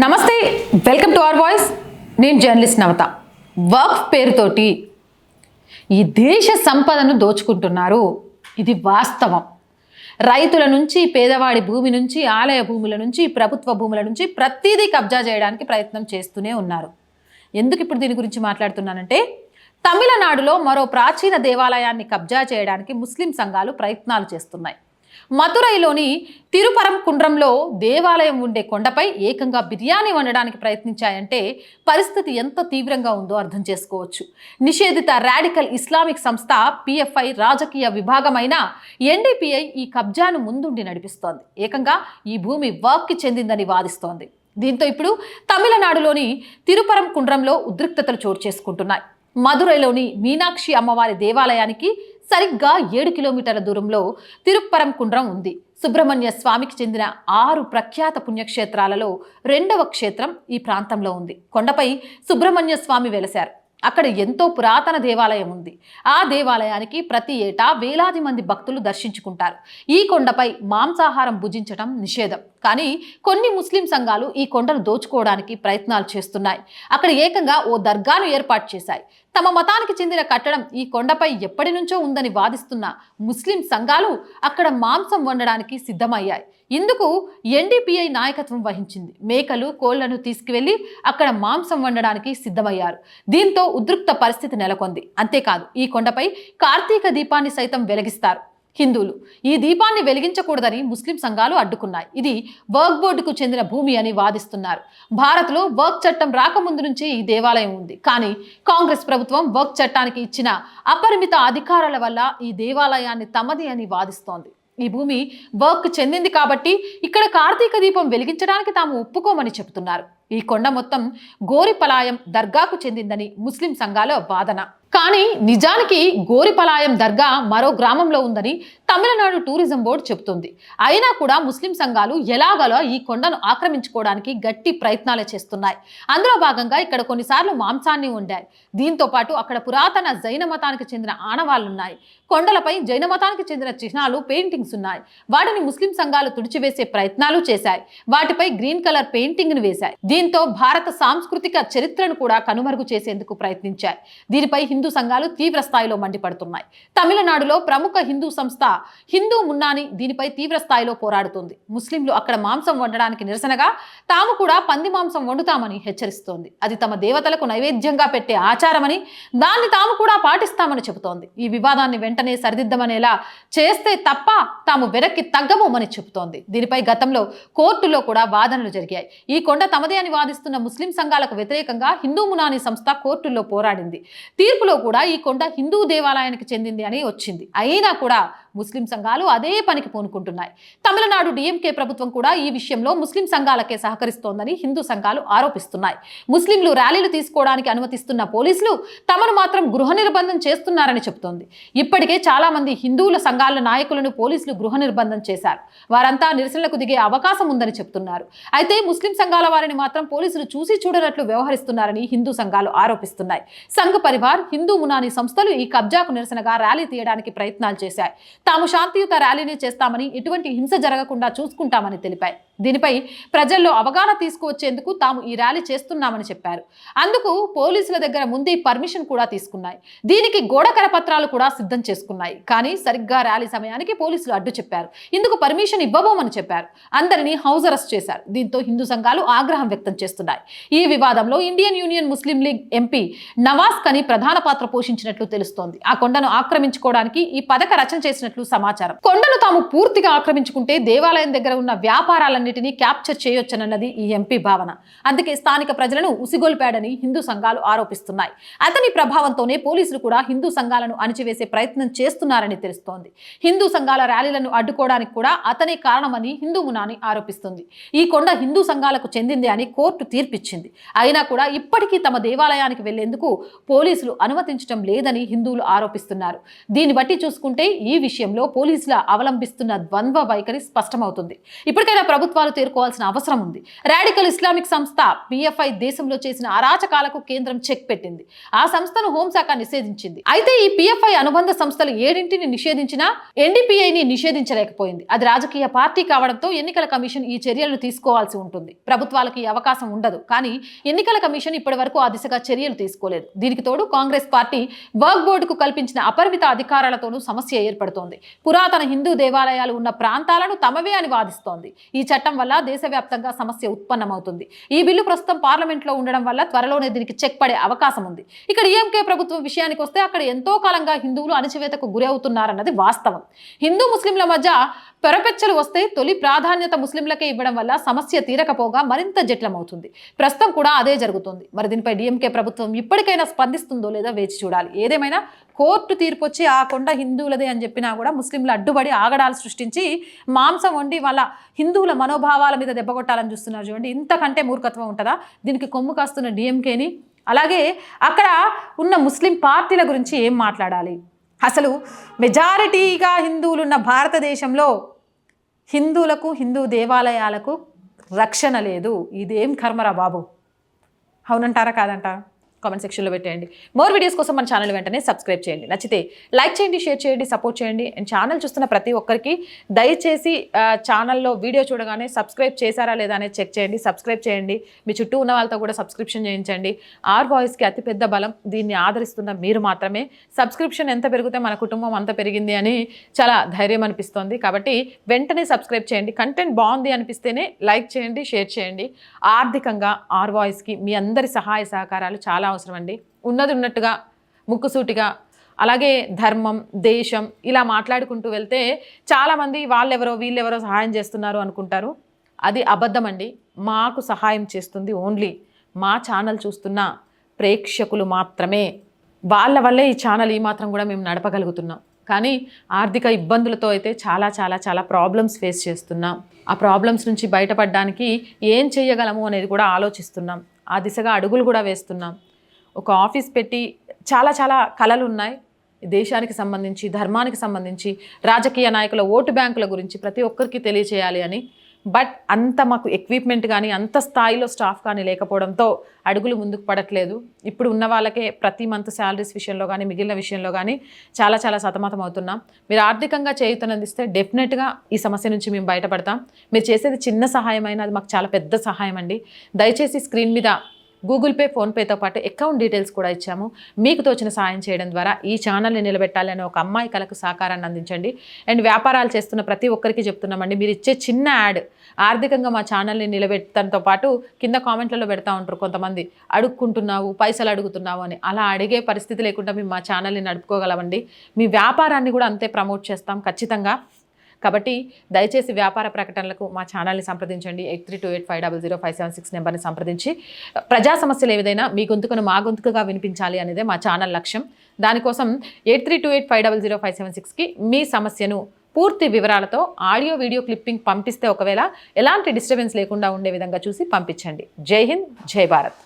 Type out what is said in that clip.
నమస్తే welcome to our voice. నేను journalist Navata. Work పేరుతోటి ఈ దేశ సంపదను దోచుకుంటున్నారు. ఇది వాస్తవం. రైతుల నుంచి పేదవాడి భూమి నుంచి ఆలయ భూముల నుంచి ప్రభుత్వ భూముల నుంచి ప్రతిదీ కబ్జా చేయడానికి ప్రయత్నం చేస్తూనే ఉన్నారు. ఎందుకు ఇప్పుడు దీని గురించి మాట్లాడుతున్నానంటే తమిళనాడులో మరో ప్రాచీన దేవాలయాన్ని కబ్జా చేయడానికి ముస్లిం సంఘాలు ప్రయత్నాలు చేస్తున్నాయి. మదురైలోని తిరుపరం కుండ్రంలో దేవాలయం ఉండే కొండపై ఏకంగా బిర్యానీ వండడానికి ప్రయత్నించాయంటే పరిస్థితి ఎంత తీవ్రంగా ఉందో అర్థం చేసుకోవచ్చు. నిషేధిత రాడికల్ ఇస్లామిక్ సంస్థ పిఎఫ్ఐ రాజకీయ విభాగమైన ఎన్డీపీఐ ఈ కబ్జాను ముందుండి నడిపిస్తోంది. ఏకంగా ఈ భూమి వాక్కి చెందిందని వాదిస్తోంది. దీంతో ఇప్పుడు తమిళనాడులోని తిరుపరం కుండ్రంలో ఉద్రిక్తతలు చోటు చేసుకుంటున్నాయి. మదురైలోని మీనాక్షి అమ్మవారి దేవాలయానికి సరిగ్గా ఏడు కిలోమీటర్ల దూరంలో తిరుప్పరం కుండ్రం ఉంది. సుబ్రహ్మణ్య స్వామికి చెందిన ఆరు ప్రఖ్యాత పుణ్యక్షేత్రాలలో రెండవ క్షేత్రం ఈ ప్రాంతంలో ఉంది. కొండపై సుబ్రహ్మణ్య స్వామి వెలశారు అక్కడ ఎంతో పురాతన దేవాలయం ఉంది. ఆ దేవాలయానికి ప్రతి ఏటా వేలాది మంది భక్తులు దర్శించుకుంటారు. ఈ కొండపై మాంసాహారం భుజించడం నిషేధం. కానీ కొన్ని ముస్లిం సంఘాలు ఈ కొండను దోచుకోవడానికి ప్రయత్నాలు చేస్తున్నాయి. అక్కడ ఏకంగా ఓ దర్గాను ఏర్పాటు చేశాయి. తమ మతానికి చెందిన కట్టడం ఈ కొండపై ఎప్పటి నుంచో ఉందని వాదిస్తున్న ముస్లిం సంఘాలు అక్కడ మాంసం వండడానికి సిద్ధమయ్యాయి. ఇందుకు ఎన్డీపీఐ నాయకత్వం వహించింది. మేకలు కోళ్ళను తీసుకువెళ్ళి అక్కడ మాంసం వండడానికి సిద్ధమయ్యారు. దీంతో ఉద్రిక్త పరిస్థితి నెలకొంది. అంతేకాదు ఈ కొండపై కార్తీక దీపాన్ని సైతం వెలిగిస్తారు హిందువులు. ఈ దీపాన్ని వెలిగించకూడదని ముస్లిం సంఘాలు అడ్డుకున్నాయి. ఇది వర్క్ బోర్డుకు చెందిన భూమి అని వాదిస్తున్నారు. భారత్లో వర్క్ చట్టం రాకముందు నుంచే ఈ దేవాలయం ఉంది. కానీ కాంగ్రెస్ ప్రభుత్వం వర్క్ చట్టానికి ఇచ్చిన అపరిమిత అధికారాల వల్ల ఈ దేవాలయాన్ని తమది అని వాదిస్తోంది. ఈ భూమి వర్క్ చెందింది కాబట్టి ఇక్కడ కార్తీక దీపం వెలిగించడానికి తాము ఒప్పుకోమని చెబుతున్నారు. ఈ కొండ మొత్తం గోరిపలాయం దర్గాకు చెందిందని ముస్లిం సంఘాల వాదన. కానీ నిజానికి గోరిపలాయం దర్గా మరో గ్రామంలో ఉందని తమిళనాడు టూరిజం బోర్డు చెబుతుంది. అయినా కూడా ముస్లిం సంఘాలు ఎలాగలో ఈ కొండను ఆక్రమించుకోవడానికి గట్టి ప్రయత్నాలు చేస్తున్నాయి. అందులో భాగంగా ఇక్కడ కొన్నిసార్లు మాంసాన్ని వండాయి దీంతో పాటు అక్కడ పురాతన జైన మతానికి చెందిన ఆనవాళ్ళు ఉన్నాయి కొండలపై జైన మతానికి చెందిన చిహ్నాలు పెయింటింగ్స్ ఉన్నాయి. వాటిని ముస్లిం సంఘాలు తుడిచివేసే ప్రయత్నాలు చేశాయి. వాటిపై గ్రీన్ కలర్ పెయింటింగ్ను వేశాయి. దీంతో భారత సాంస్కృతిక చరిత్రను కూడా కనుమరుగు చేసేందుకు ప్రయత్నించాయి. దీనిపై హిందూ సంఘాలు తీవ్ర స్థాయిలో మండిపడుతున్నాయి. తమిళనాడులో ప్రముఖ హిందూ సంస్థ హిందూ మున్నాని దీనిపై తీవ్ర స్థాయిలో పోరాడుతుంది. ముస్లింలు అక్కడ మాంసం వండడానికి నిరసనగా తాము కూడా పంది మాంసం వండుతామని హెచ్చరిస్తోంది. అది తమ దేవతలకు నైవేద్యంగా పెట్టే ఆచారమని దాన్ని తాము కూడా పాటిస్తామని చెబుతోంది. ఈ వివాదాన్ని వెంటనే సరిదిద్దమనేలా చేస్తే తప్ప తాము వెనక్కి తగ్గబోమని చెబుతోంది. దీనిపై గతంలో కోర్టులో కూడా వాదనలు జరిగాయి. ఈ కొండ తమదే అని వాదిస్తున్న ముస్లిం సంఘాలకు వ్యతిరేకంగా హిందూ మునాని సంస్థ కోర్టుల్లో పోరాడింది. తీర్పులో కూడా ఈ కొండ హిందూ దేవాలయానికి చెందింది అని వచ్చింది. అయినా కూడా ముస్లిం సంఘాలు అదే పనికి పూనుకుంటున్నాయి. తమిళనాడు డిఎంకే ప్రభుత్వం కూడా ఈ విషయంలో ముస్లిం సంఘాలకే సహకరిస్తోందని హిందూ సంఘాలు ఆరోపిస్తున్నాయి. ముస్లింలు ర్యాలీలు తీసుకోవడానికి అనుమతిస్తున్న పోలీసులు తమను మాత్రం గృహ నిర్బంధం చేస్తున్నారని చెబుతోంది. ఇప్పటికే చాలా మంది హిందువుల సంఘాల నాయకులను పోలీసులు గృహ నిర్బంధం చేశారు. వారంతా నిరసనలకు దిగే అవకాశం ఉందని చెబుతున్నారు. అయితే ముస్లిం సంఘాల వారిని మాత్రం పోలీసులు చూసి చూడనట్లు వ్యవహరిస్తున్నారని హిందూ సంఘాలు ఆరోపిస్తున్నాయి. సంఘ పరివార్ హిందూ మునాని సంస్థలు ఈ కబ్జాకు నిరసనగా ర్యాలీ తీయడానికి ప్రయత్నాలు చేశాయి. తాము శాంతియుత ర్యాలీని చేస్తామని ఎటువంటి హింస జరగకుండా చూసుకుంటామని తెలిపాయి. దీనిపై ప్రజల్లో అవగాహన తీసుకువచ్చేందుకు తాము ఈ ర్యాలీ చేస్తున్నామని చెప్పారు. అందుకు పోలీసుల దగ్గర ముందే పర్మిషన్ కూడా తీసుకున్నాయి. దీనికి గోడ కరపత్రాలు కూడా సిద్ధం చేసుకున్నాయి. కానీ సరిగ్గా ర్యాలీ సమయానికి పోలీసులు అడ్డు చెప్పారు. ఇందుకు పర్మిషన్ ఇవ్వబోమని చెప్పారు. అందరినీ హౌస్ అరెస్ట్ చేశారు. దీంతో హిందూ సంఘాలు ఆగ్రహం వ్యక్తం చేస్తున్నాయి. ఈ వివాదంలో Indian union Muslim league MP Nawaz Kani ప్రధాన పాత్ర పోషించినట్లు తెలుస్తోంది. ఆ కొండను ఆక్రమించుకోవడానికి ఈ పథక రచన చేసినట్లు సమాచారం. కొండను తాము పూర్తిగా ఆక్రమించుకుంటే దేవాలయం దగ్గర ఉన్న వ్యాపారాలన్నింటినీ క్యాప్చర్ చేయొచ్చనన్నది ఈ ఎంపీ భావన. అందుకే స్థానిక ప్రజలను ఉసిగొల్పాడని హిందూ సంఘాలు ఆరోపిస్తున్నాయి. అతని ప్రభావంతోనే పోలీసులు కూడా హిందూ సంఘాలను అణిచివేసే ప్రయత్నం చేస్తున్నారని తెలుస్తోంది. హిందూ సంఘాల ర్యాలీలను అడ్డుకోవడానికి కూడా అతనే కారణమని హిందూ మునాని ఆరోపిస్తుంది. ఈ కొండ హిందూ సంఘాలకు చెందింది అని కోర్టు తీర్పిచ్చింది. అయినా కూడా ఇప్పటికీ తమ దేవాలయానికి వెళ్ళేందుకు పోలీసులు అనుమతించడం లేదని హిందువులు ఆరోపిస్తున్నారు. దీన్ని బట్టి చూసుకుంటే ఈ విషయం విషయంలో పోలీసుల అవలంబిస్తున్న ద్వంద్వ వైఖరి స్పష్టమవుతుంది. ఇప్పటికైనా ప్రభుత్వాలు తేరుకోవాల్సిన అవసరం ఉంది. రాడికల్ ఇస్లామిక్ సంస్థ పిఎఫ్ఐ దేశంలో చేసిన అరాచకాలకు కేంద్రం చెక్ పెట్టింది. ఆ సంస్థను హోంశాఖ నిషేధించింది. అయితే ఈ పిఎఫ్ఐ అనుబంధ సంస్థలు ఏడింటిని నిషేధించినా ఎన్డీపీఐని నిషేధించలేకపోయింది. అది రాజకీయ పార్టీ కావడంతో ఎన్నికల కమిషన్ ఈ చర్యలను తీసుకోవాల్సి ఉంటుంది. ప్రభుత్వాలకు ఈ అవకాశం ఉండదు. కానీ ఎన్నికల కమిషన్ ఇప్పటి వరకు ఆ దిశగా చర్యలు తీసుకోలేదు. దీనికి తోడు కాంగ్రెస్ పార్టీ వర్క్ బోర్డుకు కల్పించిన అపరిమిత అధికారాలతోనూ సమస్య ఏర్పడుతోంది. పురాతన హిందూ దేవాలయాలు ఉన్న ప్రాంతాలను తమవే అని వాదిస్తోంది. ఈ చట్టం వల్ల దేశవ్యాప్తంగా సమస్య ఉత్పన్నమవుతుంది. ఈ బిల్లు ప్రస్తుతం పార్లమెంట్లో ఉండడం వల్ల త్వరలోనే దీనికి చెక్ పడే అవకాశం ఉంది. ఇక డిఎంకే ప్రభుత్వం విషయానికి వస్తే అక్కడ ఎంతో కాలంగా హిందువులు అణచివేతకు గురి అవుతున్నారన్నది వాస్తవం. హిందూ ముస్లింల మధ్య పెరపెచ్చలు వస్తే తొలి ప్రాధాన్యత ముస్లింలకే ఇవ్వడం వల్ల సమస్య తీరకపోగా మరింత జటిలమవుతుంది ప్రస్తుతం కూడా అదే జరుగుతుంది. మరి దీనిపై డిఎంకే ప్రభుత్వం ఇప్పటికైనా స్పందిస్తుందో లేదా వేచి చూడాలి. ఏదేమైనా కోర్టు తీర్పు వచ్చి ఆ కొండ హిందువులదే అని చెప్పినా కూడా ముస్లింలు అడ్డుబడి ఆగడాలు సృష్టించి మాంసం వండి వాళ్ళ హిందువుల మనోభావాల మీద దెబ్బగొట్టాలని చూస్తున్నారు చూడండి. ఇంతకంటే మూర్ఖత్వం ఉంటుందా? దీనికి కొమ్ము కాస్తున్న డిఎంకేని. అలాగే అక్కడ ఉన్న ముస్లిం పార్టీల గురించి ఏం మాట్లాడాలి? అసలు మెజారిటీగా హిందువులు ఉన్న భారతదేశంలో హిందువులకు హిందూ దేవాలయాలకు రక్షణ లేదు. ఇదేం కర్మరా బాబు? అవునంటారా కాదంటారా? కామెంట్ సెక్షన్లో పెట్టేయండి. మోర్ వీడియోస్ కోసం మన ఛానల్ వెంటనే సబ్స్క్రైబ్ చేయండి. నచ్చితే లైక్ చేయండి షేర్ చేయండి సపోర్ట్ చేయండి. అండ్ ఛానల్ చూస్తున్న ప్రతి ఒక్కరికి దయచేసి ఛానల్లో వీడియో చూడగానే సబ్స్క్రైబ్ చేశారా లేదా అనేది చెక్ చేయండి సబ్స్క్రైబ్ చేయండి. మీ చుట్టూ ఉన్న వాళ్ళతో కూడా సబ్స్క్రిప్షన్ చేయించండి. ఆర్ వాయిస్కి అతిపెద్ద బలం దీన్ని ఆదరిస్తున్న మీరు మాత్రమే. సబ్స్క్రిప్షన్ ఎంత పెరిగితే మన కుటుంబం అంత పెరిగింది అని చాలా ధైర్యం అనిపిస్తోంది. కాబట్టి వెంటనే సబ్స్క్రైబ్ చేయండి. కంటెంట్ బాగుంది అనిపిస్తేనే లైక్ చేయండి షేర్ చేయండి. ఆర్థికంగా ఆర్ వాయిస్కి మీ అందరి సహాయ సహకారాలు చాలా అవసరం అండి ఉన్నది ఉన్నట్టుగా ముక్కుసూటిగా అలాగే ధర్మం దేశం ఇలా మాట్లాడుకుంటూ వెళ్తే చాలామంది వాళ్ళెవరో వీళ్ళెవరో సహాయం చేస్తున్నారు అనుకుంటారు. అది అబద్ధం అండి మాకు సహాయం చేస్తుంది ఓన్లీ మా ఛానల్ చూస్తున్న ప్రేక్షకులు మాత్రమే. వాళ్ళ వల్లే ఈ ఛానల్ ఈ మాత్రం కూడా మేము నడపగలుగుతున్నాం. కానీ ఆర్థిక ఇబ్బందులతో అయితే చాలా చాలా చాలా ప్రాబ్లమ్స్ ఫేస్ చేస్తున్నాం. ఆ ప్రాబ్లమ్స్ నుంచి బయటపడడానికి ఏం చేయగలము అనేది కూడా ఆలోచిస్తున్నాం. ఆ దిశగా అడుగులు కూడా వేస్తున్నాం. ఒక ఆఫీస్ పెట్టి చాలా చాలా కళలు ఉన్నాయి దేశానికి సంబంధించి ధర్మానికి సంబంధించి రాజకీయ నాయకుల ఓటు బ్యాంకుల గురించి ప్రతి ఒక్కరికి తెలియచేయాలి అని. బట్ అంత మాకు ఎక్విప్మెంట్ కానీ అంత స్థాయిలో స్టాఫ్ కానీ లేకపోవడంతో అడుగులు ముందుకు పడట్లేదు. ఇప్పుడు ఉన్న వాళ్ళకే ప్రతి మంత్ శాలరీస్ విషయంలో కానీ మిగిలిన విషయంలో కానీ చాలా చాలా సతమతం అవుతున్నాం. మీరు ఆర్థికంగా చేయుతనందిస్తే డెఫినెట్గా ఈ సమస్య నుంచి మేము బయటపడతాం. మీరు చేసేది చిన్న సహాయం అయినా అది మాకు చాలా పెద్ద సహాయం అండి దయచేసి స్క్రీన్ మీద గూగుల్ పే ఫోన్పేతో పాటు అకౌంట్ డీటెయిల్స్ కూడా ఇచ్చాము. మీకు తోచిన సాయం చేయడం ద్వారా ఈ ఛానల్ని నిలబెట్టాలని ఒక అమ్మాయి కలకు సహకారాన్ని అందించండి. అండ్ వ్యాపారాలు చేస్తున్న ప్రతి ఒక్కరికి చెప్తున్నామండి. మీరు ఇచ్చే చిన్న యాడ్ ఆర్థికంగా మా ఛానల్ని నిలబెట్టడంతో పాటు కింద కామెంట్లలో పెడతా ఉంటారు కొంతమంది. అడుక్కుంటున్నావు పైసలు అడుగుతున్నావు అని. అలా అడిగే పరిస్థితి లేకుండా మేము మా ఛానల్ని నడుపుకోగలమండి. మీ వ్యాపారాన్ని కూడా అంతే ప్రమోట్ చేస్తాం ఖచ్చితంగా. కాబట్టి దయచేసి వ్యాపార ప్రకటనలకు మా ఛానల్ని సంప్రదించండి. Eight three two eight five double zero five seven six నెంబర్ని సంప్రదించి. ప్రజా సమస్యలు ఏదైనా మీ గొంతుకును మా గొంతుకుగా వినిపించాలి అనేదే మా ఛానల్ లక్ష్యం. దానికోసం eight three two eight five double zero five seven సిక్స్కి మీ సమస్యను పూర్తి వివరాలతో ఆడియో వీడియో క్లిప్పింగ్ పంపిస్తే ఒకవేళ ఎలాంటి డిస్టర్బెన్స్ లేకుండా ఉండే విధంగా చూసి పంపించండి. జై హింద్ జై భారత్.